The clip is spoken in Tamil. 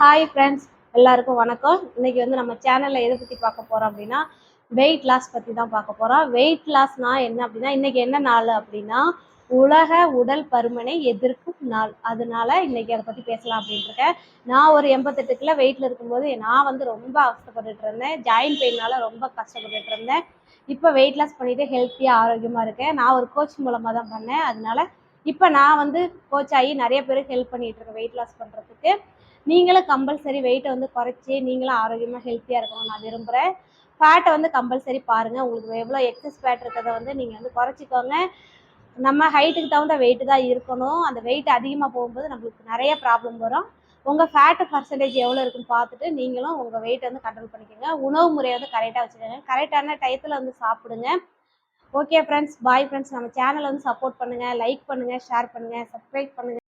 ஹாய் ஃப்ரெண்ட்ஸ் எல்லாருக்கும் வணக்கம். இன்னைக்கு வந்து நம்ம சேனலில் எதை பற்றி பார்க்க போகிறோம் அப்படின்னா வெயிட் லாஸ் பற்றி தான் பார்க்க போகிறோம் வெயிட் லாஸ்னா என்ன அப்படின்னா இன்னைக்கு என்ன நாள் அப்படின்னா உலக உடல் பருமனை எதிர்க்கும் நாள். அதனால இன்னைக்கு அதை பற்றி பேசலாம் அப்படின்ட்டுருக்கேன். நான் ஒரு எண்பத்தெட்டு கிலோ வெயிட்டில் இருக்கும்போது நான் வந்து ரொம்ப அவஸ்தைப்பட்டுட்டு இருந்தேன். ஜாயின் பெயினால ரொம்ப கஷ்டப்பட்டுட்டு இருந்தேன். இப்போ வெயிட் லாஸ் பண்ணிட்டு ஹெல்த்தியாக ஆரோக்கியமாக இருக்கேன். நான் ஒரு கோச் மூலமாக தான் பண்ணேன். அதனால இப்போ நான் வந்து கோச் ஆகி நிறைய பேருக்கு ஹெல்ப் பண்ணிட்டு இருக்கேன் வெயிட் லாஸ் பண்ணுறதுக்கு நீங்களும் கம்பல்சரி வெயிட்டை வந்து குறைச்சி நீங்களும் ஆரோக்கியமாக ஹெல்த்தியாக இருக்கணும்னு நான் விரும்புகிறேன் ஃபேட்டை வந்து கம்பல்சரி பாருங்கள் உங்களுக்கு எவ்வளோ எக்ஸஸ் ஃபேட் இருக்கிறத வந்து நீங்கள் வந்து குறைச்சிக்கோங்க. நம்ம ஹைட்டுக்கு தகுந்த வெயிட்டு தான் இருக்கணும். அந்த வெயிட் அதிகமாக போகும்போது நம்மளுக்கு நிறைய ப்ராப்ளம் வரும். உங்கள் ஃபேட்டு பர்சன்டேஜ் எவ்வளோ இருக்குன்னு பார்த்துட்டு நீங்களும் உங்கள் வெயிட்டை வந்து கண்ட்ரோல் பண்ணிக்கோங்க. உணவு முறையை வந்து கரெக்டாக வச்சுக்கோங்க. கரெக்டான டயத்தில் வந்து சாப்பிடுங்க. ஓகே ஃப்ரெண்ட்ஸ் பாய் ஃப்ரெண்ட்ஸ் நம்ம சேனலை வந்து சப்போர்ட் பண்ணுங்கள் லைக் பண்ணுங்கள் ஷேர் பண்ணுங்கள் சப்ஸ்கிரைப் பண்ணுங்கள்